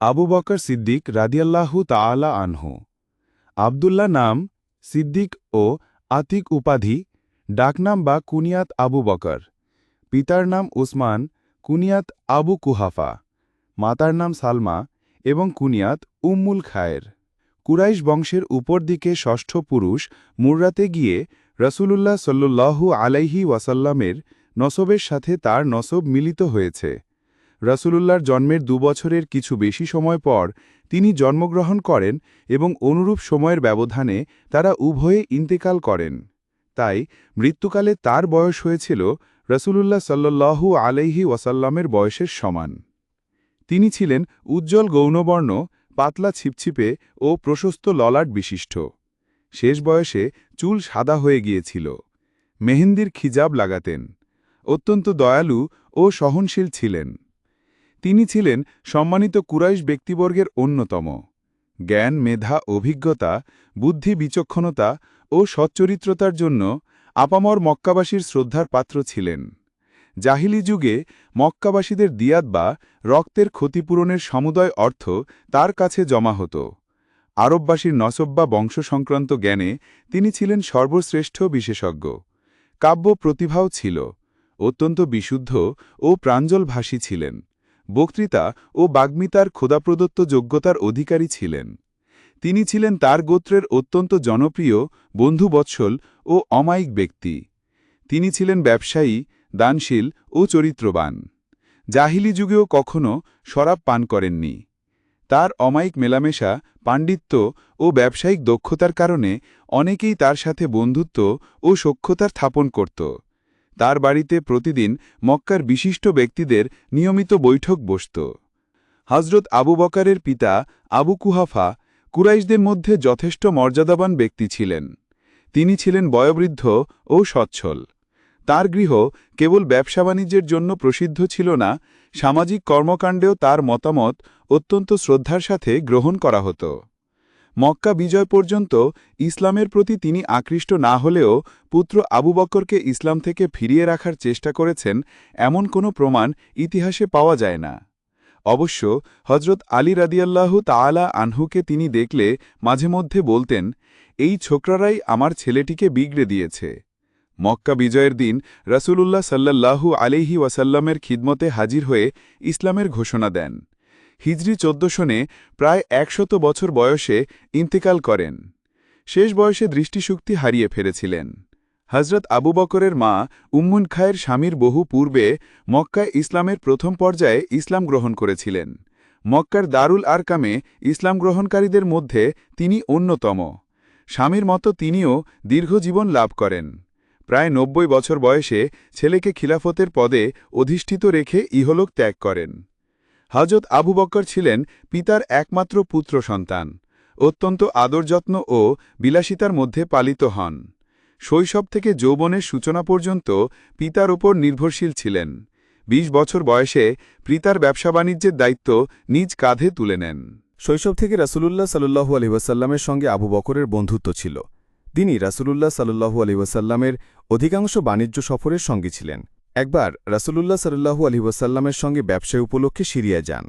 আবু বকর সিদ্দিক রাদিয়াল্লাহু তাআলা আনহু। আবদুল্লাহ নাম সিদ্দিক ও আতিক উপাধি, ডাকনাম বা কুনিয়াত আবু বকর। পিতার নাম উসমান, কুনিয়াত আবু কুহাফা। মাতার নাম সালমা এবং কুনিয়াত উম্মুল খায়ের। কুরাইশ বংশের উপর দিকে ষষ্ঠ পুরুষ মুররাতে গিয়ে রসুলুল্লাহ সাল্লু আলাইহি ওয়াসাল্লামের নসবের সাথে তার নসব মিলিত হয়েছে। রসুলুল্লাহর জন্মের দুবছরের কিছু বেশি সময় পর তিনি জন্মগ্রহণ করেন এবং অনুরূপ সময়ের ব্যবধানে তারা উভয়ে ইন্তেকাল করেন। তাই মৃত্যুকালে তার বয়স হয়েছিল রসুলুল্লাহ সাল্লু আলাইহি ওয়াসাল্লামের বয়সের সমান। তিনি ছিলেন উজ্জ্বল গৌণবর্ণ, পাতলা ছিপছিপে ও প্রশস্ত ললাট বিশিষ্ট। শেষ বয়সে চুল সাদা হয়ে গিয়েছিল। মেহেন্দির খিজাব লাগাতেন। অত্যন্ত দয়ালু ও সহনশীল ছিলেন। তিনি ছিলেন সম্মানিত কুরাইশ ব্যক্তিবর্গের অন্যতম। জ্ঞান, মেধা, অভিজ্ঞতা, বুদ্ধি, বিচক্ষণতা ও সচ্চরিত্রতার জন্য আপামর মক্কাবাসীর শ্রদ্ধার পাত্র ছিলেন। জাহিলি যুগে মক্কাবাসীদের দিয়াত বা রক্তের ক্ষতিপূরণের সমুদয় অর্থ তার কাছে জমা হতো। আরববাসীর নসব বা বংশ সংক্রান্ত জ্ঞানে তিনি ছিলেন সর্বশ্রেষ্ঠ বিশেষজ্ঞ। কাব্য প্রতিভাও ছিল। অত্যন্ত বিশুদ্ধ ও প্রাঞ্জলভাষী ছিলেন। বক্তৃতা ও বাগ্মিতার খোদাপ্রদত্ত যোগ্যতার অধিকারী ছিলেন। তিনি ছিলেন তার গোত্রের অত্যন্ত জনপ্রিয়, বন্ধুবৎসল ও অমায়িক ব্যক্তি। তিনি ছিলেন ব্যবসায়ী, দানশীল ও চরিত্রবান। জাহিলি যুগেও কখনও শরাব পান করেননি। তার অমায়িক মেলামেশা, পাণ্ডিত্য ও ব্যবসায়িক দক্ষতার কারণে অনেকেই তার সাথে বন্ধুত্ব ও সক্ষতার স্থাপন করত। তার বাড়িতে প্রতিদিন মক্কার বিশিষ্ট ব্যক্তিদের নিয়মিত বৈঠক বসত। হজরত আবু বকারের পিতা আবু কুহাফা কুরাইশদের মধ্যে যথেষ্ট মর্যাদাবান ব্যক্তি ছিলেন। তিনি ছিলেন বয়োবৃদ্ধ ও সচ্ছল। তার গৃহ কেবল ব্যবসা বাণিজ্যের জন্য প্রসিদ্ধ ছিল না, সামাজিক কর্মকাণ্ডেও তার মতামত অত্যন্ত শ্রদ্ধার সাথে গ্রহণ করা হতো। মক্কা বিজয় পর্যন্ত ইসলামের প্রতি তিনি আকৃষ্ট না হলেও পুত্র আবু বক্করকে ইসলাম থেকে ফিরিয়ে রাখার চেষ্টা করেছেন, এমন কোনো প্রমাণ ইতিহাসে পাওয়া যায় না। অবশ্য হজরত আলী রাদিয়াল্লাহু তাআলা আনহুকে তিনি দেখলে মাঝে মধ্যে বলতেন, এই ছোকরারাই আমার ছেলেটিকে বিগড়ে দিয়েছে। মক্কা বিজয়ের দিন রসুলুল্লাহ সাল্লাল্লাহু আলিহি ওয়াসাল্লামের খিদমতে হাজির হয়ে ইসলামের ঘোষণা দেন। হিজরি চোদ্দশনে প্রায় একশত বছর বয়সে ইন্তেকাল করেন। শেষ বয়সে দৃষ্টিশক্তি হারিয়ে ফেলেছিলেন। হজরত আবু বকরের মা উম্মুন খায়ের স্বামীর বহু পূর্বে মক্কায় ইসলামের প্রথম পর্যায়ে ইসলাম গ্রহণ করেছিলেন। মক্কার দারুল আরকামে ইসলাম গ্রহণকারীদের মধ্যে তিনি অন্যতম। স্বামীর মতো তিনিও দীর্ঘজীবন লাভ করেন। প্রায় নব্বই বছর বয়সে ছেলেকে খিলাফতের পদে অধিষ্ঠিত রেখে ইহলোক ত্যাগ করেন। হজরত আবু বক্কর ছিলেন পিতার একমাত্র পুত্র সন্তান। অত্যন্ত আদরযত্ন ও বিলাসিতার মধ্যে পালিত হন। শৈশব থেকে যৌবনের সূচনা পর্যন্ত পিতার ওপর নির্ভরশীল ছিলেন। ২০ বছর বয়সে পিতার ব্যবসা বাণিজ্যের দায়িত্ব নিজ কাঁধে তুলে নেন। শৈশব থেকে রাসুলুল্লাহ সাল্লু আলহিবাসাল্লামের সঙ্গে আবু বকরের বন্ধুত্ব ছিল। তিনি রাসুলুল্লাহ সাল্লু আলহিবাসাল্লামের অধিকাংশ বাণিজ্য সফরের সঙ্গে ছিলেন। একবার রাসুলুল্লাহ সাল্লু আলহিবাসাল্লামের সঙ্গে ব্যবসায় উপলক্ষে সিরিয়া যান।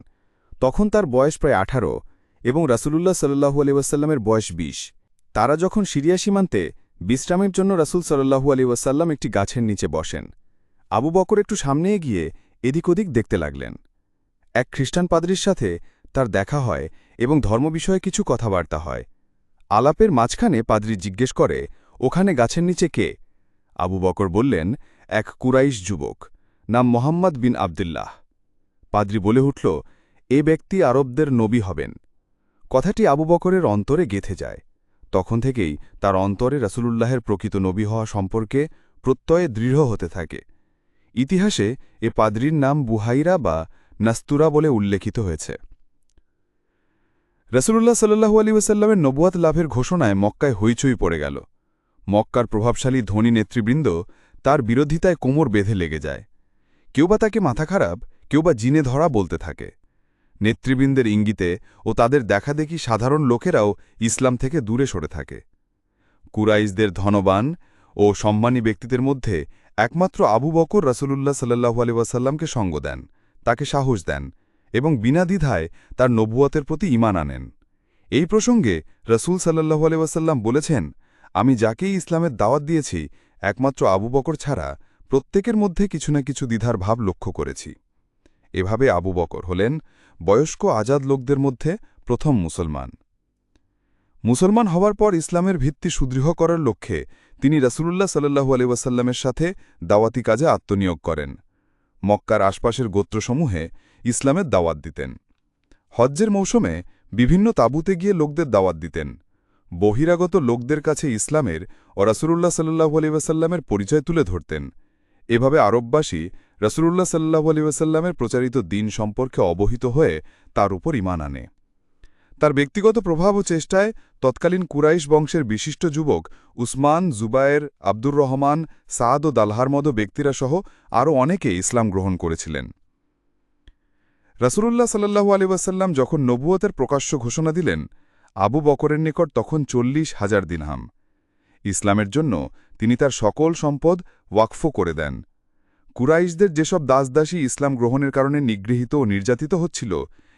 তখন তার বয়স প্রায় আঠারো এবং রাসুলুল্লাহ সাল্লু আলহিবাসাল্লামের বয়স ২০ তারা যখন সিরিয়া সীমান্তে বিশ্রামের জন্য রাসুল সাল্লু আলহিবাসাল্লাম একটি গাছের নিচে বসেন, আবু বকর একটু সামনে গিয়ে এদিক ওদিক দেখতে লাগলেন। এক খ্রিস্টান পাদ্রির সাথে তার দেখা হয় এবং ধর্ম বিষয়ে কিছু কথাবার্তা হয়। আলাপের মাঝখানে পাদ্রি জিজ্ঞেস করে, ওখানে গাছের নিচে কে? আবু বকর বললেন এক কুরাইশ যুবক নাম মোহাম্মদ বিন আবদুল্লাহ। পাদ্রি বলে উঠল, এ ব্যক্তি আরবদের নবী হবেন। কথাটি আবু বকরের অন্তরে গেথে যায়। তখন থেকেই তার অন্তরে রাসুলুল্লাহের প্রকৃত নবী হওয়া সম্পর্কে প্রত্যয়ে দৃঢ় হতে থাকে। ইতিহাসে এ পাদ্রির নাম বুহাইরা বা নাস্তুরা বলে উল্লেখিত হয়েছে। রসুল্লাহ সাল্লু আলী ওসাল্লামের নবুয়াত লাভের ঘোষণায় মক্কায় হইচই পড়ে গেল। মক্কার প্রভাবশালী ধনী নেতৃবৃন্দ তার বিরোধিতায় কোমর বেঁধে লেগে যায়। কেউ বা তাকে মাথা খারাপ, কেউ বা জিনে ধরা বলতে থাকে। নেতৃবৃন্দের ইঙ্গিতে ও তাদের দেখাদেখি সাধারণ লোকেরাও ইসলাম থেকে দূরে সরে থাকে। কুরাইশদের ধনবান ও সম্মানী ব্যক্তিদের মধ্যে একমাত্র আবু বকর রাসুলুল্লাহ সাল্লু আলী ওয়াসাল্লামকে সঙ্গ দেন, তাকে সাহস দেন এবং বিনা দ্বিধায় তার নবুয়তের প্রতি ইমান আনেন। এই প্রসঙ্গে রসুল সাল্লাহু আলাইসাল্লাম বলেছেন, আমি যাকেই ইসলামের দাওয়াত দিয়েছি একমাত্র আবু বকর ছাড়া প্রত্যেকের মধ্যে কিছু না কিছু দ্বিধার ভাব লক্ষ্য করেছি। এভাবে আবু বকর হলেন বয়স্ক আজাদ লোকদের মধ্যে প্রথম মুসলমান। মুসলমান হওয়ার পর ইসলামের ভিত্তি সুদৃঢ় করার লক্ষ্যে তিনি রাসুলুল্লাহ সাল্লু আলিউসাল্লামের সাথে দাওয়াতি কাজে আত্মনিয়োগ করেন। মক্কার আশপাশের গোত্রসমূহে ইসলামের দাওয়াত দিতেন। হজ্জের মৌসুমে বিভিন্ন তাঁবুতে গিয়ে লোকদের দাওয়াত দিতেন। বহিরাগত লোকদের কাছে ইসলামের ও রাসুলুল্লাহ সাল্লু আলিউসাল্লামের পরিচয় তুলে ধরতেন। এভাবে আরববাসী রসুল্লাহ সাল্লাহ আলিউসাল্লামের প্রচারিত দিন সম্পর্কে অবহিত হয়ে তার উপর ইমান আনে। তার ব্যক্তিগত প্রভাব ও চেষ্টায় তৎকালীন কুরাইশ বংশের বিশিষ্ট যুবক উসমান, জুবায়ের, আব্দুর রহমান, সাদ ও দালহার মতো ব্যক্তিরা সহ আরও অনেকে ইসলাম গ্রহণ করেছিলেন। রসুল্লাহ সাল্লু আলিউসাল্লাম যখন নবুয়তের প্রকাশ্য ঘোষণা দিলেন আবু বকরের নিকট তখন চল্লিশ হাজার দিনহাম। ইসলামের জন্য তিনি তার সকল সম্পদ ওয়াকফ করে দেন। কুরাইশদের যেসব দাসদাসী ইসলাম গ্রহণের কারণে নিগৃহীত ও নির্যাতিত হচ্ছিল,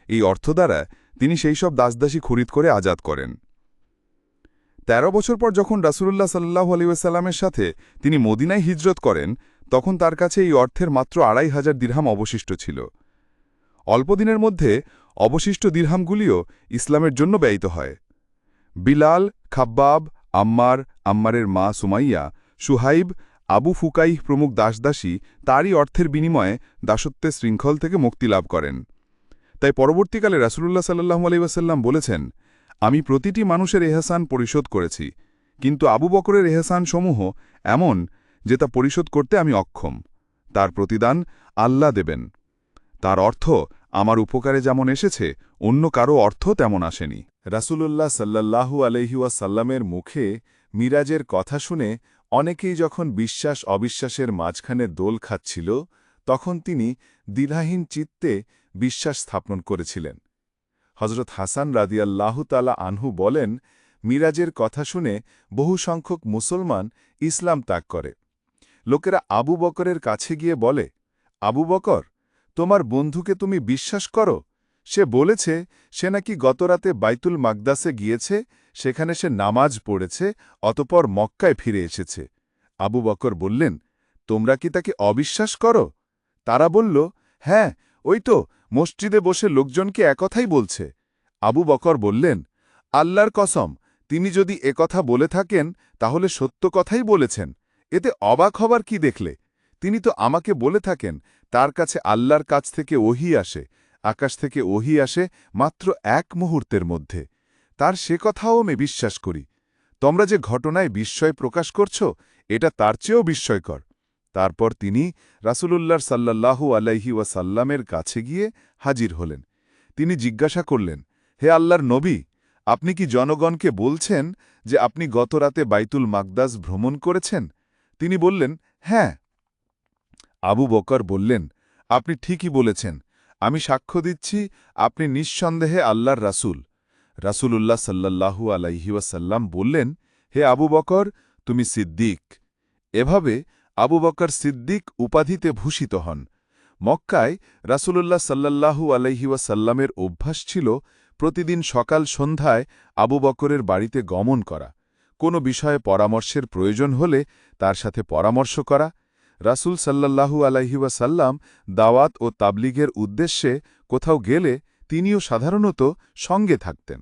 এই অর্থ দ্বারা তিনি সেই সব দাসদাসী খরিদ করে আজাদ করেন। তেরো বছর পর যখন রাসুল্লাহ সাল্লাহ আলিউসাল্লামের সাথে তিনি মদিনায় হিজরত করেন, তখন তার কাছে এই অর্থের মাত্র আড়াই হাজার দিরহাম অবশিষ্ট ছিল। অল্পদিনের মধ্যে অবশিষ্ট দিরহামগুলিও ইসলামের জন্য ব্যয়িত হয়। বিলাল, খাব্বাব, আম্মার, আম্মারের মা সুমাইয়া, সুহাইব, আবু ফুকাইহ প্রমুখ দাসদাসী তারই অর্থের বিনিময়ে দাসত্বের শৃঙ্খল থেকে মুক্তি লাভ করেন। তাই পরবর্তীকালে রাসুলুল্লাহ সাল্লাহু আলাইসাল্লাম বলেছেন, আমি প্রতিটি মানুষের এহসান পরিশোধ করেছি, কিন্তু আবু বকরের এহসান সমূহ এমন যে তা পরিশোধ করতে আমি অক্ষম। তার প্রতিদান আল্লাহ দেবেন। তার অর্থ আমার উপকারে যেমন এসেছে, অন্য কারও অর্থ তেমন আসেনি। রাসূলুল্লাহ সাল্লাল্লাহু আলহিউসাল্লামের মুখে মিরাজের কথা শুনে অনেকেই যখন বিশ্বাস অবিশ্বাসের মাঝখানে দোল খাচ্ছিল, তখন তিনি দ্বিধাহীন চিত্তে বিশ্বাস স্থাপন করেছিলেন। হজরত হাসান রাদিয়াল্লাহু তালা আনহু বলেন, মিরাজের কথা শুনে বহু সংখ্যক মুসলমান ইসলাম ত্যাগ করে। লোকেরা আবু বকরের কাছে গিয়ে বলে, আবু বকর তোমার বন্ধুকে তুমি বিশ্বাস করো? সে বলেছে, সে নাকি গতরাতে বাইতুল মাকদাসে গিয়েছে, সেখানে সে নামাজ পড়েছে, অতপর মক্কায় ফিরে এসেছে। আবু বকর বললেন, তোমরা কি তাকে অবিশ্বাস করো? তারা বলল হ্যাঁ ওই তো, মসজিদে বসে লোকজনকে একথাই বলছে। আবু বকর বললেন, আল্লাহর কসম, তিনি যদি একথা বলে থাকেন, তাহলে সত্য কথাই বলেছেন। এতে অবাক হবার কি দেখলে? তিনি তো আমাকে বলে থাকেন তার কাছে আল্লাহর কাছ থেকে ওহি আসে, আকাশ থেকে ওহি আসে মাত্র এক মুহূর্তের মধ্যে। তার সে কথাও আমি বিশ্বাস করি। তোমরা যে ঘটনায় বিস্ময় প্রকাশ করছ, এটা তার চেয়েও বিস্ময়কর। তারপর তিনি রাসূলুল্লাহর সাল্লাল্লাহু আলাইহি ওয়াসাল্লামের কাছে গিয়ে হাজির হলেন। তিনি জিজ্ঞাসা করলেন, হে আল্লাহর নবী, আপনি কি জনগণকে বলছেন যে আপনি গতরাতে বাইতুল মাকদাস ভ্রমণ করেছেন? তিনি বললেন হ্যাঁ। আবু বকর বললেন, আপনি ঠিকই বলেছেন। আমি সাক্ষ্য দিচ্ছি, আপনি নিঃসন্দেহে আল্লাহর রাসূল। রাসূলুল্লাহ সাল্লাল্লাহু আলাইহিওয়াসাল্লাম বললেন, হে আবু বকর, তুমি সিদ্দিক। এভাবে আবু বকর সিদ্দিক উপাধিতে ভূষিত হন। মক্কায় রাসূলুল্লাহ সাল্লাল্লাহু আলাইহিওয়াসাল্লামের অভ্যাস ছিল প্রতিদিন সকাল সন্ধ্যায় আবু বকরের বাড়িতে গমন করা। কোনো বিষয়ে পরামর্শের প্রয়োজন হলে তার সাথে পরামর্শ করা রাসূল সাল্লাল্লাহু আলাইহিওয়াসাল্লাম দাওয়াত ও তাবলিগের উদ্দেশ্যে কোথাও গেলে তিনিও সাধারণত সঙ্গে থাকতেন।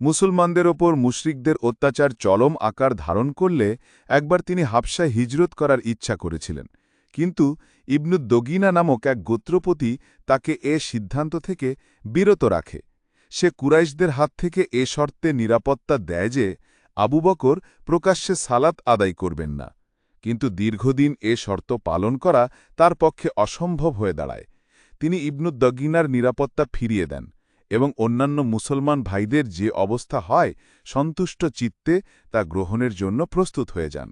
মুসলমানদের ওপর মুশরিকদের অত্যাচার চলম আকার ধারণ করলে একবার তিনি হাবসায় হিজরত করার ইচ্ছা করেছিলেন। কিন্তু ইবনুদ্দগিনা নামক এক গোত্রপতি তাকে এ সিদ্ধান্ত থেকে বিরত রাখে। সে কুরাইশদের হাত থেকে এ শর্তে নিরাপত্তা দেয় যে আবু বকর প্রকাশ্যে সালাত আদায় করবেন না। কিন্তু দীর্ঘদিন এ শর্ত পালন করা তার পক্ষে অসম্ভব হয়ে দাঁড়ায়। তিনি ইবনুদ্দগিনার নিরাপত্তা ফিরিয়ে দেন এবং অন্যান্য মুসলমান ভাইদের যে অবস্থা হয় সন্তুষ্ট চিত্তে তা গ্রহণের জন্য প্রস্তুত হয়ে যান।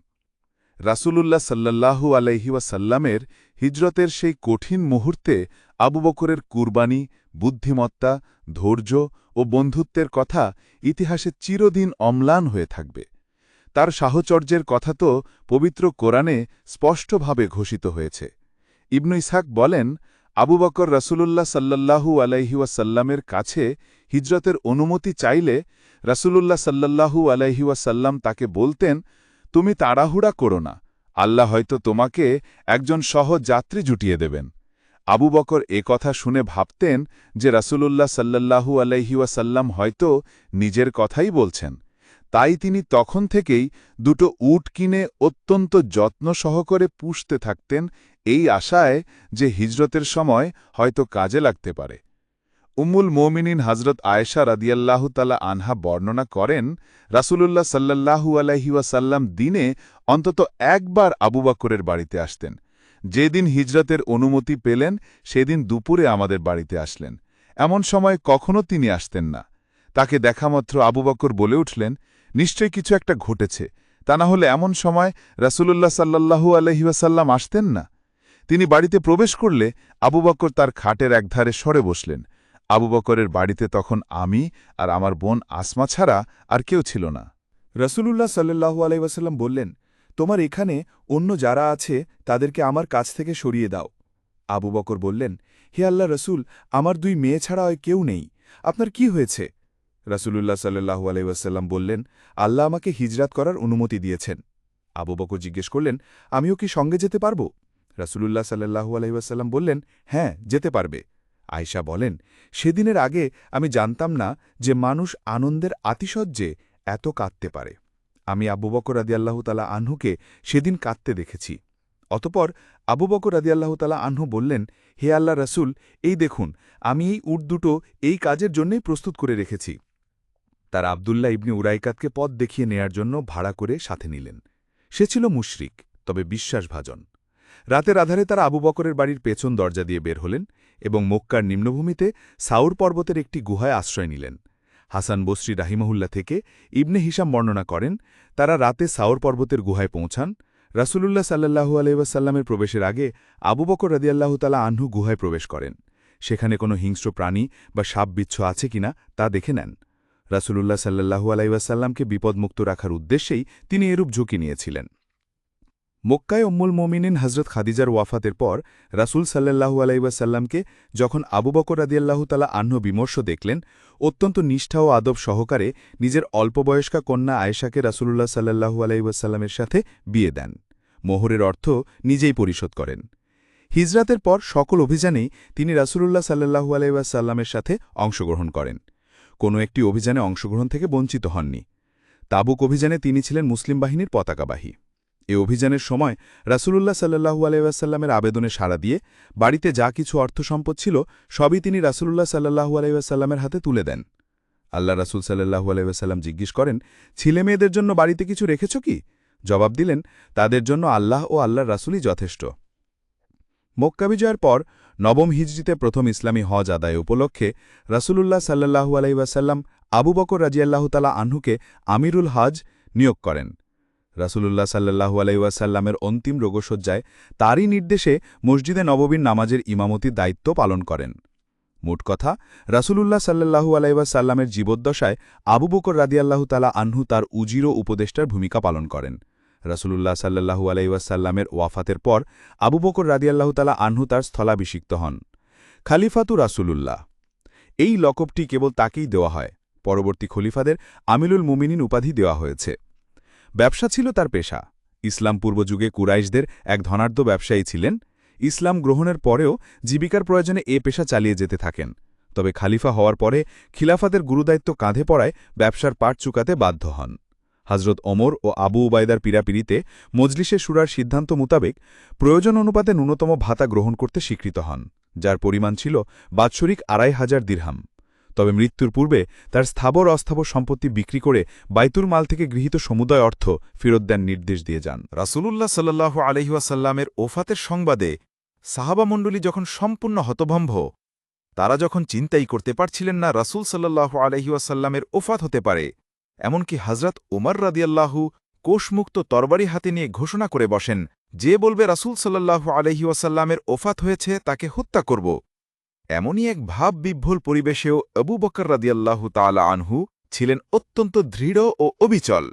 রাসূলুল্লাহ সাল্লাল্লাহু আলাইহিওয়াসাল্লামের হিজরতের সেই কঠিন মুহূর্তে আবু বকরের কুরবানি, বুদ্ধিমত্তা, ধৈর্য ও বন্ধুত্বের কথা ইতিহাসে চিরদিন অম্লান হয়ে থাকবে। তার সাহচর্যের কথা তো পবিত্র কোরআনে স্পষ্টভাবে ঘোষিত হয়েছে। ইবনু ইসাক বলেন, আবু বকর রাসূলুল্লাহ সাল্লাল্লাহু আলাইহি ওয়াসাল্লামের কাছে হিজরতের অনুমতি চাইলে রাসূলুল্লাহ সাল্লাল্লাহু আলাইহি ওয়াসাল্লাম তাকে বলতেন, তুমি তাড়াহুড়া করো না, আল্লাহ হয়তো তোমাকে একজন সহজ যাত্রী জুটিয়ে দেবেন। আবু বকর এ কথা শুনে ভাবতেন যে রাসূলুল্লাহ সাল্লাল্লাহু আলাইহি ওয়াসাল্লাম হয়তো নিজের কথাই বলছেন। তাই তিনি তখন থেকেই দুটো উট কিনে অত্যন্ত যত্ন সহকারে পুষতে থাকতেন এই আশায় যে হিজরতের সময় হয়তো কাজে লাগতে পারে। উম্মুল মোমিনিন হজরত আয়েশা রাদিয়াল্লাহু তালা আনহা বর্ণনা করেন, রাসূলুল্লাহ সাল্লাল্লাহু আলাইহি ওয়াসাল্লাম দিনে অন্তত একবার আবু বকরের বাড়িতে আসতেন। যেদিন হিজরতের অনুমতি পেলেন, সেদিন দুপুরে আমাদের বাড়িতে আসলেন। এমন সময় কখনো তিনি আসতেন না। তাকে দেখামাত্র আবু বকর বলে উঠলেন নিশ্চয় কিছু একটা ঘটেছে। তা না হলে এমন সময় রাসূলুল্লাহ সাল্লাল্লাহু আলহিউসাল্লাম আসতেন না? তিনি বাড়িতে প্রবেশ করলে আবু বকর তার খাটের একধারে সরে বসলেন। আবু বকরের বাড়িতে তখন আমি আর আমার বোন আসমা ছাড়া আর কেউ ছিল না। রসুলুল্লাহ সাল্লাহু আলাইসাল্লাম বললেন, তোমার এখানে অন্য যারা আছে তাদেরকে আমার কাছ থেকে সরিয়ে দাও। আবু বকর বললেন, হে আল্লাহ রসুল, আমার দুই মেয়ে ছাড়া কেউ নেই। আপনার কি হয়েছে? রসুলুল্লাহ সাল্লাহু আলাইসাল্লাম বললেন, আল্লাহ আমাকে হিজরাত করার অনুমতি দিয়েছেন। আবু বকর জিজ্ঞেস করলেন, আমিও কি সঙ্গে যেতে পারব? রসুলুল্লাহ সাল্লাহু আলাইসাল্লাম বললেন হ্যাঁ যেতে পারবে। আয়শা বলেন, সেদিনের আগে আমি জানতাম না যে মানুষ আনন্দের আতিশয্যে এত কাঁদতে পারে। আমি আবু বকর আদিয়াল্লাহ তালা আনহুকে সেদিন কাঁদতে দেখেছি। অতপর আবু বকর আদিয়াল্লাহ তালা আনহু বললেন, হে আল্লাহ রসুল, এই দেখুন, আমি এই উট দুটো এই কাজের জন্যই প্রস্তুত করে রেখেছি। তার আবদুল্লাহ ইবনি উরাইকাতকে পথ দেখিয়ে নেয়ার জন্য ভাড়া করে সাথে নিলেন। সে ছিল মুশরিক, তবে বিশ্বাসভাজন। রাতের আধারে তারা আবু বকরের বাড়ির পেছন দরজা দিয়ে বের হলেন এবং মক্কার নিম্নভূমিতে সাউর পর্বতের একটি গুহায় আশ্রয় নিলেন। হাসান বসরি রাহিমহুল্লা থেকে ইবনে হিসাম বর্ণনা করেন, তারা রাতে সাউর পর্বতের গুহায় পৌঁছান। রাসূলুল্লাহ সাল্লাহু আলহামের প্রবেশের আগে আবু বকর রদিয়াল্লাহ তালা আহ্নু গুহায় প্রবেশ করেন। সেখানে কোনো হিংস্র প্রাণী বা সাপ বিচ্ছ আছে কিনা তা দেখে নেন। রাসূলুল্লাহ সাল্লাহু আলাইসাল্লামকে বিপদমুক্ত রাখার উদ্দেশ্যেই তিনি এরূপ ঝুঁকি নিয়েছিলেন। মক্কায় উম্মুল মোমিনিন হজরত খাদিজার ওয়াফাতের পর রাসুল সাল্লাহু আলাইসাল্লামকে যখন আবু বকর আদিয়াল্লাহু তালা আহ্ন বিমর্ষ দেখলেন, অত্যন্ত নিষ্ঠা ও আদব সহকারে নিজের অল্পবয়স্কা কন্যা আয়েশাকে রাসুলুল্লাহ সাল্লাহু আলাইসাল্লামের সাথে বিয়ে দেন। মোহরের অর্থ নিজেই পরিশোধ করেন। হিজরাতের পর সকল অভিযানেই তিনি রাসুলুল্লাহ সাল্লাহু আলাইসাল্লামের সাথে অংশগ্রহণ করেন। কোনো একটি অভিযানে অংশগ্রহণ থেকে বঞ্চিত হননি। তাবুক অভিযানে তিনি ছিলেন মুসলিম বাহিনীর পতাকাবাহী। এ অভিযানের সময় রাসূলুল্লাহ সাল্লাহু আলাইসাল্লামের আবেদনে সাড়া দিয়ে বাড়িতে যা কিছু অর্থ সম্পদ ছিল সবই তিনি রাসূলুল্লাহ সাল্লাহু আলাইসাল্লামের হাতে তুলে দেন। আল্লাহ রাসুল সাল্লাহু আলাইসাল্লাম জিজ্ঞেস করেন ছেলেমেয়েদের জন্য বাড়িতে কিছু রেখেছ কি? জবাব দিলেন, তাদের জন্য আল্লাহ ও আল্লাহর রাসুলই যথেষ্ট। মক্কা বিজয়ের পর নবম হিজরিতে প্রথম ইসলামী হজ আদায় উপলক্ষে রাসূলুল্লাহ সাল্লাহু আলাইসাল্লাম আবু বকর রাজিয়াল্লাহ তালা আহ্নুকে আমিরুল হজ নিয়োগ করেন। রাসূলুল্লাহ সাল্লাহু আলাইসাল্লামের অন্তিম রোগশয্যায় তারই নির্দেশে মসজিদে নববীর নামাজের ইমামতির দায়িত্ব পালন করেন। মোট কথা, রাসূলুল্লাহ সাল্লাহু আলাইসাল্লামের জীবদ্দশায় আবু বকর রাদিয়াল্লাহু তালা আহ্নু তার উজিরো উপদেষ্টার ভূমিকা পালন করেন। রাসূলুল্লাহ সাল্লাহু আলাইসাল্লামের ওয়াফাতের পর আবু বকর রাদিয়াল্লাহু তালা আহ্নু তার স্থলাভিষিক্ত হন। খালিফাতু রাসূলুল্লাহ। এই লকবটি কেবল তাকেই দেওয়া হয়, পরবর্তী খলিফাদের আমিলুল মুমিনিন উপাধি দেওয়া হয়েছে। ব্যবসা ছিল তার পেশা। ইসলাম পূর্বযুগে কুরাইশদের এক ধনাঢ্য ব্যবসায়ী ছিলেন। ইসলাম গ্রহণের পরেও জীবিকার প্রয়োজনে এ পেশা চালিয়ে যেতে থাকেন। তবে খালিফা হওয়ার পরে খিলাফাদের গুরুদায়িত্ব কাঁধে পড়ায় ব্যবসার পাট চুকাতে বাধ্য হন। হজরত অমর ও আবু উবায়দার পীড়াপিড়িতে মজলিসে সুরার সিদ্ধান্ত মোতাবেক প্রয়োজন অনুপাতে ন্যূনতম ভাতা গ্রহণ করতে স্বীকৃত হন, যার পরিমাণ ছিল বাৎসরিক আড়াই হাজার দিরহাম। তবে মৃত্যুর পূর্বে তার স্থাবর অস্থাবর সম্পত্তি বিক্রি করে বাইতুল মাল থেকে গৃহীত সমুদয় অর্থ ফেরত দেন নির্দেশ দিয়ে যান। রাসূলুল্লাহ সাল্লাহ আলহিউসাল্লামের ওফাতের সংবাদে সাহাবামণ্ডলী যখন সম্পূর্ণ হতভম্ব, তারা যখন চিন্তাই করতে পারছিলেন না রাসূল সাল্লাহ আলহিউসাল্লামের ওফাত হতে পারে এমনকি হজরত উমর রাদিয়াল্লাহু কোষমুক্ত তরবারি হাতে নিয়ে ঘোষণা করে বসেন, যে বলবে রাসূল সাল্লাহ আলহিউসাল্লামের ওফাত হয়েছে, তাকে হত্যা করব। এমনই এক ভাব বিভ্বল পরিবেশেও আবু বকর রাদিয়াল্লাহু তালা আনহু ছিলেন অত্যন্ত দৃঢ় ও অবিচল।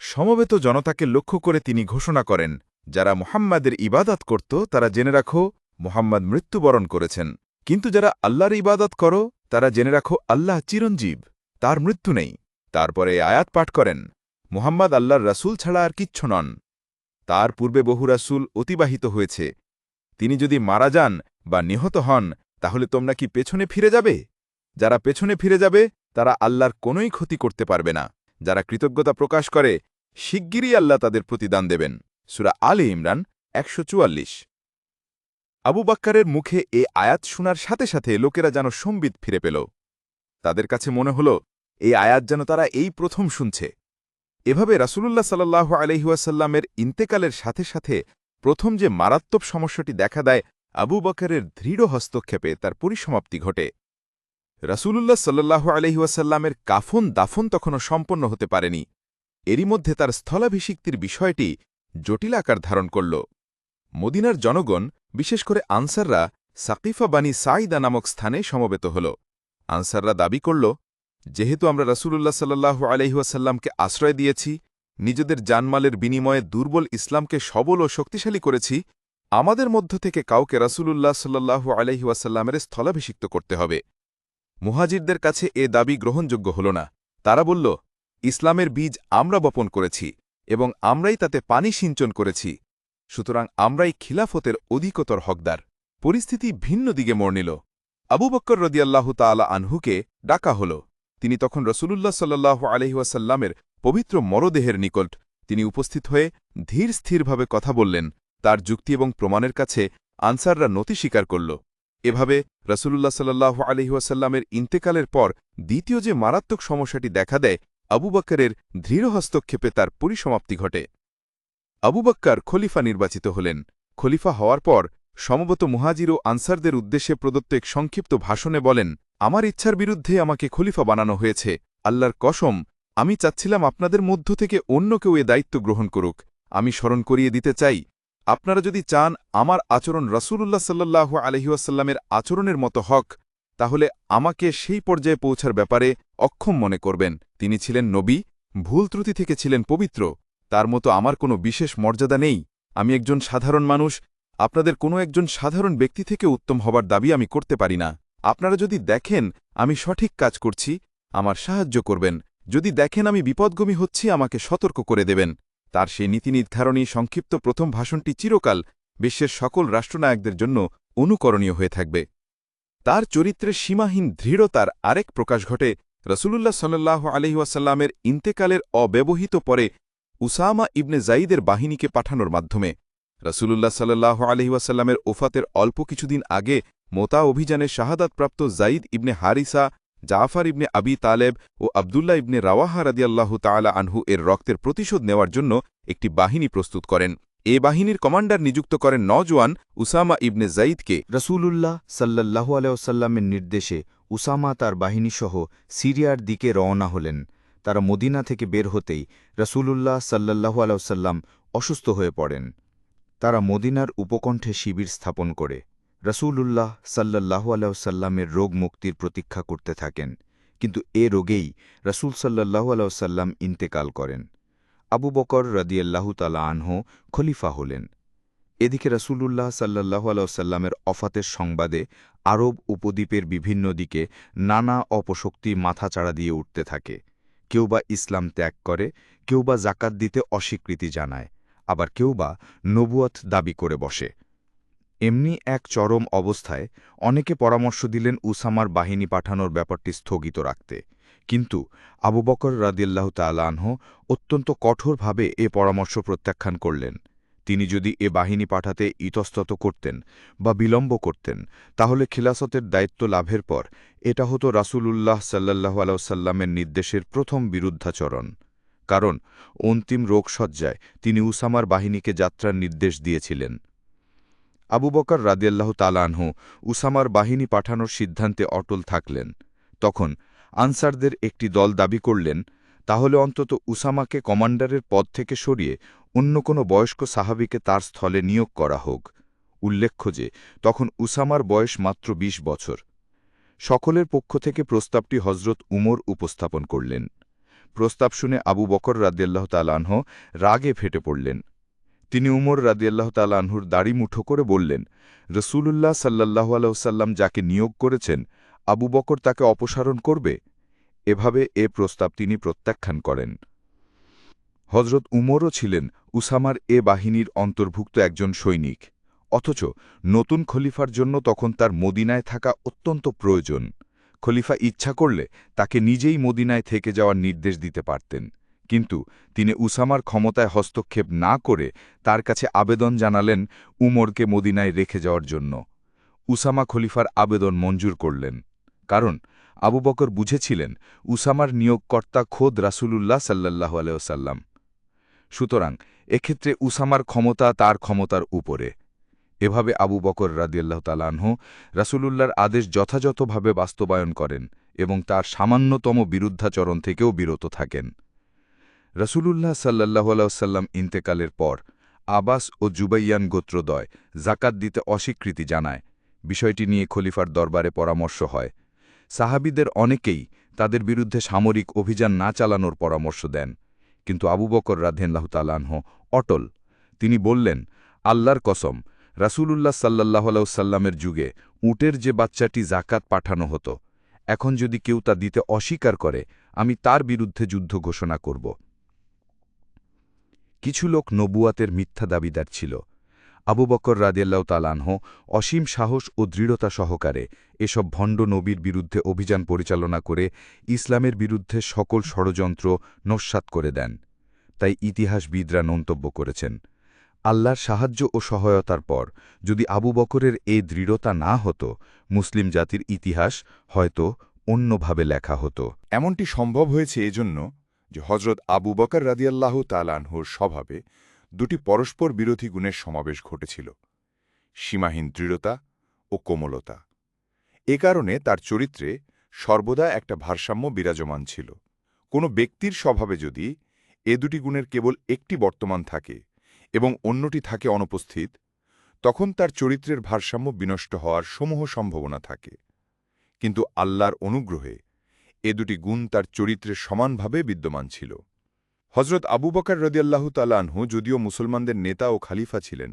সমবেত জনতাকে লক্ষ্য করে তিনি ঘোষণা করেন, যারা মোহাম্মদের ইবাদত করত, তারা জেনে রাখো, মোহাম্মদ মৃত্যুবরণ করেছেন। কিন্তু যারা আল্লাহর ইবাদত করো, তারা জেনে রাখো আল্লাহ চিরঞ্জীব, তার মৃত্যু নেই। তারপরে আয়াত পাঠ করেন, মুহাম্মদ আল্লাহর রাসূল ছাড়া আর কিচ্ছু নন। তার পূর্বে বহু রাসূল অতিবাহিত হয়েছে। তিনি যদি মারা যান বা নিহত হন, তাহলে তোমরা কি পেছনে ফিরে যাবে? যারা পেছনে ফিরে যাবে, তারা আল্লাহর কোনোই ক্ষতি করতে পারবে না। যারা কৃতজ্ঞতা প্রকাশ করে, শিগগিরই আল্লাহ তাদের প্রতিদান দেবেন। সুরা আলে ইমরান, একশো আবু বাক্কারের মুখে এ আয়াত শোনার সাথে সাথে লোকেরা যেন সম্বিত ফিরে পেল। তাদের কাছে মনে হল এই আয়াত যেন তারা এই প্রথম শুনছে। এভাবে রাসূলুল্লাহ সাল্লাহ আলহিউসাল্লামের ইন্তেকালের সাথে সাথে প্রথম যে মারাত্মক সমস্যাটি দেখা দেয়, আবু বকরের দৃঢ় হস্তক্ষেপে তার পরিসমাপ্তি ঘটে। রাসূলুল্লাহ সাল্লাহ আলহিউসাল্লামের কাফন দাফন তখনও সম্পন্ন হতে পারেনি। এরই মধ্যে তার স্থলাভিষিক্তির বিষয়টি জটিল আকার ধারণ করল। মদিনার জনগণ, বিশেষ করে আনসাররা সাকিফা বানি সাইদা নামক স্থানে সমবেত হল। আনসাররা দাবি করল যেহেতু আমরা রাসূলুল্লাহ সাল্লাহু আলহিহাসাল্লামকে আশ্রয় দিয়েছি, নিজেদের জানমালের বিনিময়ে দুর্বল ইসলামকে সবল ও শক্তিশালী করেছি, আমাদের মধ্য থেকে কাউকে রাসূলুল্লাহ সাল্লাহু আলহিহাসাল্লামের স্থলাভিষিক্ত করতে হবে। মুহাজিরদের কাছে এ দাবি গ্রহণযোগ্য হল না। তারা বলল, ইসলামের বীজ আমরা বপন করেছি এবং আমরাই তাতে পানি সিঞ্চন করেছি। সুতরাং আমরাই খিলাফতের অধিকতর হকদার। পরিস্থিতি ভিন্ন দিকে মোড় নিল। আবু বক্কর রদিয়াল্লাহু তালা আনহুকে ডাকা হল। তিনি তখন রসুলুল্লাহ সাল্লাহ আলহিহাসাল্লামের পবিত্র মরদেহের নিকট তিনি উপস্থিত হয়ে ধীর স্থিরভাবে কথা বললেন, তার যুক্তি এবং প্রমাণের কাছে আনসাররা নতি স্বীকার করল। এভাবে রসুলুল্লাহ সাল্লাহ আলহিহাসাল্লামের ইন্তেকালের পর দ্বিতীয় যে মারাত্মক সমস্যাটি দেখা দেয়, আবু বক্করের দৃঢ় হস্তক্ষেপে তার পরিসমাপ্তি ঘটে। আবু বক্কার খলিফা নির্বাচিত হলেন। খলিফা হওয়ার পর সমবত মুহাজির ও আনসারদের উদ্দেশ্যে প্রদত্ত এক সংক্ষিপ্ত ভাষণে বলেন, আমার ইচ্ছার বিরুদ্ধে আমাকে খলিফা বানানো হয়েছে। আল্লাহর কসম, আমি চাচ্ছিলাম আপনাদের মধ্য থেকে অন্য কেউ এ দায়িত্ব গ্রহণ করুক। আমি স্মরণ করিয়ে দিতে চাই। আপনারা যদি চান আমার আচরণ রসুলুল্লাহ সাল্লাহ আলহিউসাল্লামের আচরণের মতো হক, তাহলে আমাকে সেই পর্যায়ে পৌঁছার ব্যাপারে অক্ষম মনে করবেন। তিনি ছিলেন নবী, ভুল ত্রুটি থেকে ছিলেন পবিত্র। তার মতো আমার কোনো বিশেষ মর্যাদা নেই। আমি একজন সাধারণ মানুষ আপনাদের কোনো একজন সাধারণ ব্যক্তি থেকে উত্তম হবার দাবি আমি করতে পারি না। আপনারা যদি দেখেন আমি সঠিক কাজ করছি, আমার সাহায্য করবেন। যদি দেখেন আমি বিপদগমী হচ্ছি, আমাকে সতর্ক করে দেবেন। তার সেই নীতি নির্ধারণী সংক্ষিপ্ত প্রথম ভাষণটি চিরকাল বিশ্বের সকল রাষ্ট্রনায়কদের জন্য অনুকরণীয় হয়ে থাকবে। তার চরিত্রের সীমাহীন দৃঢ়তার আরেক প্রকাশ ঘটে রসুলুল্লাহ সাল্লাহ আলহিউসাল্লামের ইন্তেকালের অব্যবহিত পরে উসামা ইবনে জাইদের বাহিনীকে পাঠানোর মাধ্যমে। রসুলুল্লাহ সাল্লাহ আলহিউসাল্লামের ওফাতের অল্প কিছুদিন আগে মোতা অভিযানে শাহাদাতপ্রাপ্ত জাইদ ইবনে হারিসা, জাফার ইবনে আবি তালেব ও আবদুল্লাহ ইবনে রাওয়াহা রাদিয়াল্লাহু তালা আনহু এর রক্তের প্রতিশোধ নেওয়ার জন্য একটি বাহিনী প্রস্তুত করেন। এ বাহিনীর কমান্ডার নিযুক্ত করেন নজওয়ান উসামা ইবনে জাইদকে রসুলুল্লাহ সাল্লাহু আলাইসাল্লামের নির্দেশে উসামা তার বাহিনীসহ সিরিয়ার দিকে রওনা হলেন। তারা মদিনা থেকে বের হতেই রসুলুল্লাহ সাল্লাহু আলাইসাল্লাম অসুস্থ হয়ে পড়েন। তারা মদিনার উপকণ্ঠে শিবির স্থাপন করে। রসুলুল্লাহ সাল্লাহু আলাইসাল্লামের রোগ মুক্তির প্রতীক্ষা করতে থাকেন, কিন্তু এ রোগেই রসুল সাল্লাহু আলাইসাল্লাম ইন্তেকাল করেন। আবু বকর রদিয়াল্লাহু তালা আনহ খলিফা হলেন। এদিকে রসুলুল্লাহ সাল্লাহু আলাইসাল্লামের অফাতের সংবাদে আরব উপদ্বীপের বিভিন্ন দিকে নানা অপশক্তি মাথাচাড়া দিয়ে উঠতে থাকে। কেউ বা ইসলাম ত্যাগ করে, কেউ বা জাকাত দিতে অস্বীকৃতি জানায়। আবার কেউ বা নবুয়ত দাবি করে বসে। এমনি এক চরম অবস্থায় অনেকে পরামর্শ দিলেন উসামার বাহিনী পাঠানোর ব্যাপারটি স্থগিত রাখতে। কিন্তু আবু বকর রাদিল্লাহ তালাহ অত্যন্ত কঠোরভাবে এ পরামর্শ প্রত্যাখ্যান করলেন। তিনি যদি এ বাহিনী পাঠাতে ইতস্তত করতেন বা বিলম্ব করতেন, তাহলে খিলাসতের দায়িত্ব লাভের পর এটা হতো রাসূলুল্লাহ সাল্লাহ আলাইসাল্লামের নির্দেশের প্রথম বিরুদ্ধাচরণ। কারণ অন্তিম রোগসজ্জায় তিনি উসামার বাহিনীকে যাত্রার নির্দেশ দিয়েছিলেন। আবু বকর রাদিয়াল্লাহ তালানহু উসামার বাহিনী পাঠানোর সিদ্ধান্তে অটল থাকলেন। তখন আনসারদের একটি দল দাবি করলেন, তাহলে অন্তত উসামাকে কমান্ডারের পদ থেকে সরিয়ে অন্য কোনো বয়স্ক সাহাবিকে তার স্থলে নিয়োগ করা হোক। উল্লেখ্য যে, তখন উসামার বয়স মাত্র ২০ বছর। সকলের পক্ষ থেকে প্রস্তাবটি হজরত উমর উপস্থাপন করলেন। প্রস্তাব শুনে আবু বকর রাদ্দাল্লাহ তালাহ রাগে ফেটে পড়লেন। তিনি উমর রাদিয়াল্লাহ তালাহুর দাড়ি মুঠো করে বললেন, রসুলুল্লাহ সাল্লাহ আলহ্লাম যাকে নিয়োগ করেছেন, আবু বকর তাকে অপসারণ করবে? এভাবে এ প্রস্তাব তিনি প্রত্যাখ্যান করেন। হজরত উমরও ছিলেন উসামার এ বাহিনীর অন্তর্ভুক্ত একজন সৈনিক। অথচ নতুন খলিফার জন্য তখন তার মদিনায় থাকা অত্যন্ত প্রয়োজন। খলিফা ইচ্ছা করলে তাকে নিজেই মদিনায় থেকে যাওয়ার নির্দেশ দিতে পারতেন। কিন্তু তিনি উসামার ক্ষমতায় হস্তক্ষেপ না করে তার কাছে আবেদন জানালেন উমরকে মদিনায় রেখে যাওয়ার জন্য। উসামা খলিফার আবেদন মঞ্জুর করলেন। কারণ আবু বকর বুঝেছিলেন উসামার নিয়োগকর্তা খোদ রাসূলুল্লাহ সাল্লাল্লাহু আলাইসাল্লাম সুতরাং এক্ষেত্রে উসামার ক্ষমতা তার ক্ষমতার উপরে। এভাবে আবু বকর রাদিয়াল্লাহ তালাহ রাসূলুল্লাহর আদেশ যথাযথভাবে বাস্তবায়ন করেন এবং তার সামান্যতম বিরুদ্ধাচরণ থেকেও বিরত থাকেন। রসুলুল্লাহ সাল্লাহ ইন্তেকালের পর আবাস ও জুবাইয়ান গোত্রদয় জাকাত দিতে অস্বীকৃতি জানায়। বিষয়টি নিয়ে খলিফার দরবারে পরামর্শ হয়। সাহাবিদের অনেকেই তাদের বিরুদ্ধে সামরিক অভিযান না চালানোর পরামর্শ দেন। কিন্তু আবু বকর রাধেনলাহ তালাহ অটল। তিনি বললেন, আল্লাহর কসম রাসূলুল্লাহ সাল্লাহ সাল্লামের যুগে উটের যে বাচ্চাটি জাকাত পাঠানো হতো, এখন যদি কেউ তা দিতে অস্বীকার করে, আমি তার বিরুদ্ধে যুদ্ধ ঘোষণা করব। কিছু লোক নবুয়াতের মিথ্যা দাবিদার ছিল। আবু বকর রাদিয়াল্লাহ তালানহ অসীম সাহস ও দৃঢ়তা সহকারে এসব ভণ্ড নবীর বিরুদ্ধে অভিযান পরিচালনা করে ইসলামের বিরুদ্ধে সকল ষড়যন্ত্র নস্বাত করে দেন। তাই ইতিহাসবিদরা মন্তব্য করেছেন। আল্লাহর সাহায্য ও সহায়তার পর, যদি আবু বকরের এ দৃঢ়তা না হতো, মুসলিম জাতির ইতিহাস হয়তো অন্যভাবে লেখা হতো। এমনটি সম্ভব হয়েছে এজন্য যে হজরত আবু বকর রাদিয়াল্লাহ তালানহুর স্বভাবে দুটি পরস্পর বিরোধী গুণের সমাবেশ ঘটেছিল, সীমাহীন দৃঢ়তা ও কোমলতা। এ কারণে তার চরিত্রে সর্বদা একটা ভারসাম্য বিরাজমান ছিল। কোনো ব্যক্তির স্বভাবে যদি এ দুটি গুণের কেবল একটি বর্তমান থাকে এবং অন্যটি থাকে অনুপস্থিত, তখন তার চরিত্রের ভারসাম্য বিনষ্ট হওয়ার সমূহ সম্ভাবনা থাকে। কিন্তু আল্লাহর অনুগ্রহে এ দুটি গুণ তার চরিত্রে সমানভাবে বিদ্যমান ছিল। হজরত আবু বকার রদিয়াল্লাহু তালানহু যদিও মুসলমানদের নেতা ও খালিফা ছিলেন,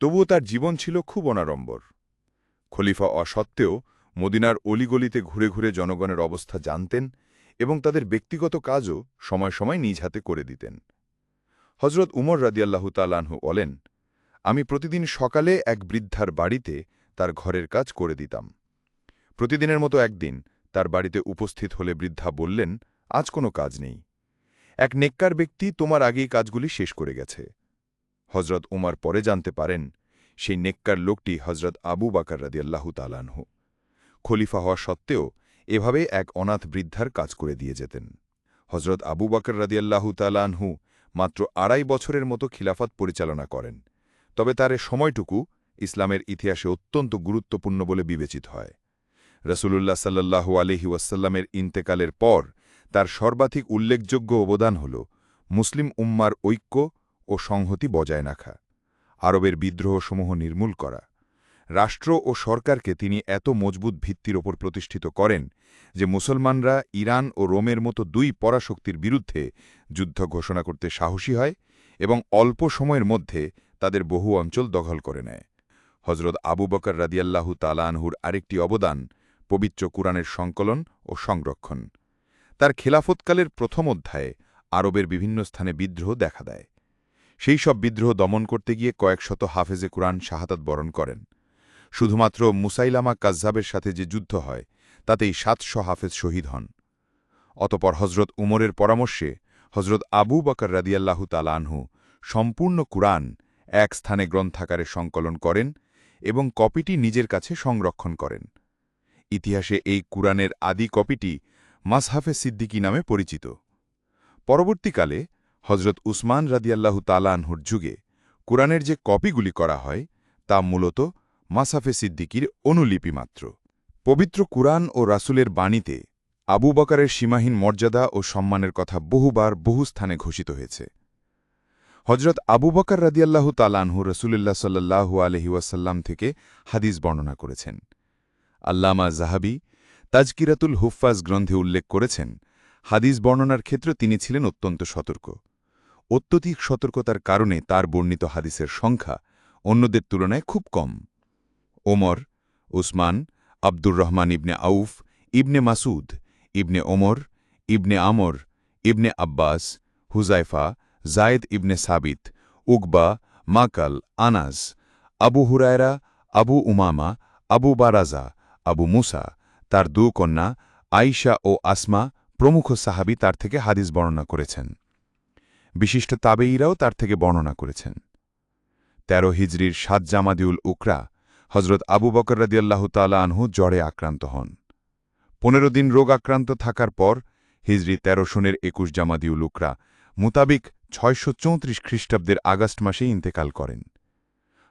তবুও তার জীবন ছিল খুব অনাড়ম্বর। খলিফা অসত্ত্বেও মদিনার অলিগলিতে ঘুরে ঘুরে জনগণের অবস্থা জানতেন এবং তাদের ব্যক্তিগত কাজও সময় সময় নিজ হাতে করে দিতেন। হজরত উমর রাদিয়াল্লাহু তালানহু বলেন, আমি প্রতিদিন সকালে এক বৃদ্ধার বাড়িতে তার ঘরের কাজ করে দিতাম। প্রতিদিনের মতো একদিন তার বাড়িতে উপস্থিত হলে বৃদ্ধা বললেন, আজ কোনো কাজ নেই। এক নেককার ব্যক্তি তোমার আগেই কাজগুলি শেষ করে গেছে। হজরত উমার পরে জানতে পারেন, সেই নেককার লোকটি হজরত আবু বাকার রাদিয়াল্লাহু তালানহু খলিফা হওয়া সত্ত্বেও এভাবে এক অনাথ বৃদ্ধার কাজ করে দিয়ে যেতেন। হজরত আবু বাকর রাদিয়াল্লাহু তালানহু মাত্র আড়াই বছরের মতো খিলাফত পরিচালনা করেন। তবে তার সময়টুকু ইসলামের ইতিহাসে অত্যন্ত গুরুত্বপূর্ণ বলে বিবেচিত হয়। রসুলুল্লাহ সাল্লাহু আলহি ওয়াসাল্লামের ইন্তেকালের পর তার সর্বাধিক উল্লেখযোগ্য অবদান হল মুসলিম উম্মার ঐক্য ও সংহতি বজায় রাখা, আরবের বিদ্রোহসমূহ নির্মূল করা। রাষ্ট্র ও সরকারকে তিনি এত মজবুত ভিত্তির ওপর প্রতিষ্ঠিত করেন যে মুসলমানরা ইরান ও রোমের মতো দুই পরাশক্তির বিরুদ্ধে যুদ্ধ ঘোষণা করতে সাহসী হয় এবং অল্প সময়ের মধ্যে তাদের বহু অঞ্চল দখল করে নেয়। হজরত আবু বকর রাদিয়াল্লাহু তালানহুর আরেকটি অবদান পবিত্র কুরআনের সংকলন ও সংরক্ষণ। তার খেলাফতকালের প্রথম অধ্যায়ে আরবের বিভিন্ন স্থানে বিদ্রোহ দেখা দেয়। সেই সব বিদ্রোহ দমন করতে গিয়ে কয়েক শত হাফেজে কুরআন শাহাদাত বরণ করেন। শুধুমাত্র মুসাইলামা কাজ্জাবের সাথে যে যুদ্ধ হয়, তাতেই সাতশ হাফেজ শহীদ হন। অতপর হজরত উমরের পরামর্শে হজরত আবু বকর রাদিয়াল্লাহু তালানহু সম্পূর্ণ কুরআন এক স্থানে গ্রন্থাকারে সংকলন করেন এবং কপিটি নিজের কাছে সংরক্ষণ করেন। ইতিহাসে এই কুরআনের আদি কপিটি মাসহাফে সিদ্দিকি নামে পরিচিত। পরবর্তীকালে হজরত উসমান রাদিয়াল্লাহু তালানহুর যুগে কুরআনের যে কপিগুলি করা হয়, তা মূলত মাসাফে সিদ্দিকির অনুলিপি মাত্র। পবিত্র কুরআন ও রাসুলের বাণীতে আবু বকারের সীমাহীন মর্যাদা ও সম্মানের কথা বহুবার বহু স্থানে ঘোষিত হয়েছে। হজরত আবু বকার রাদিয়াল্লাহু তালানহু রসুলুল্লাহ সাল্লাহু আলহিউসাল্লাম থেকে হাদিস বর্ণনা করেছেন। আল্লামা জাহাবি তাজকিরাতুল হুফাজ গ্রন্থে উল্লেখ করেছেন, হাদিস বর্ণনার ক্ষেত্রে তিনি ছিলেন অত্যন্ত সতর্ক। অত্যধিক সতর্কতার কারণে তার বর্ণিত হাদিসের সংখ্যা অন্যদের তুলনায় খুব কম। ওমর, উসমান, আব্দুর রহমান ইবনে আউফ, ইবনে মাসুদ ইবনে ওমর, ইবনে আমর, ইবনে আব্বাস, হুজাইফা, জায়েদ ইবনে সাবিত, উকবা, মাকাল, আনাস, আবু হুরায়রা, আবু উমামা, আবু বারাজা, আবু মুসা, তার দু কন্যা আইশা ও আসমা প্রমুখ সাহাবি তার থেকে হাদিস বর্ণনা করেছেন। বিশিষ্ট তাবেইরাও তার থেকে বর্ণনা করেছেন। তেরো হিজরির সাত জামাদিউল উকরা হজরত আবু বকর রাদিয়াল্লাহু তালা আনহু জ্বরে আক্রান্ত হন। পনেরো দিন রোগ আক্রান্ত থাকার পর হিজরি তেরো সনের একুশ জামাদিউ উকরা মোতাবিক ছয়শো চৌত্রিশ খ্রিস্টাব্দের আগস্ট মাসে ইন্তেকাল করেন।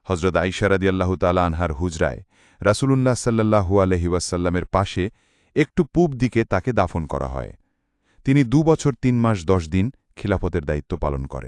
হজরত আইসারাদিয়াল্লাহু তালা আনহার হুজরায় রাসূলুল্লাহ সাল্লাহু আলহিউসাল্লামের পাশে একটু পূব দিকে তাকে দাফন করা হয়। তিনি দু বছর তিন মাস দশ দিন খিলাফতের দায়িত্ব পালন করেন।